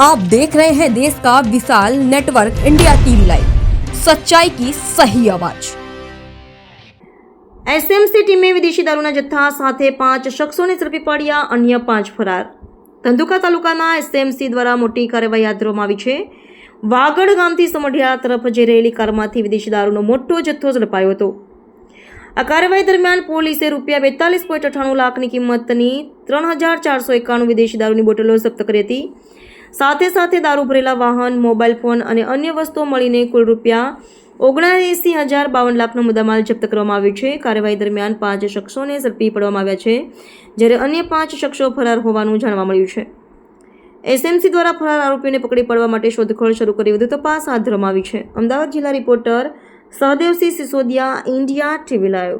आप देख रहे हैं देश का विशाल नेटवर्क इंडिया टीवी लाइव सच्चाई की सही आवाज એસએમસી ટીમે વિદેશી દારૂના જથ્થા સાથે પાંચ શખ્સોને ઝડપી પાડ્યા અન્ય પાંચ ફરાર ધંધુકા તાલુકાના એસએમસી દ્વારા મોટી કાર્યવાહી હાથ ધરવામાં આવી છે વાગડ ગામથી સમઢિયા તરફ જઈ રહેલી કારમાંથી વિદેશી દારૂનો મોટો જથ્થો ઝડપાયો હતો આ કાર્યવાહી દરમિયાન પોલીસે રૂપિયા બેતાલીસ પોઈન્ટ અઠ્ઠાણું લાખની કિંમતની ત્રણ હજાર ચારસો એકાણું વિદેશી દારૂની બોટલો જપ્ત કરી હતી સાથે સાથે દારૂ ભરેલા વાહન, મોબાઈલ ફોન અને અન્ય વસ્તુઓ મળીને કુલ રૂપિયા ઓગણએંસી હજાર બાવન લાખનો મુદ્દામાલ જપ્ત કરવામાં આવ્યો છે. કાર્યવાહી દરમિયાન પાંચ શખ્સોને ઝડપી પડવામાં આવ્યા છે, જ્યારે અન્ય પાંચ શખ્સો ફરાર હોવાનું જાણવા મળ્યું છે. એસએમસી દ્વારા ફરાર આરોપીઓને પકડી પાડવા માટે શોધખોળ શરૂ કરી વધુ તપાસ હાથ ધરવામાં આવી છે. અમદાવાદ જિલ્લા reporter Sahdevsinh Sisodiya, India TV live.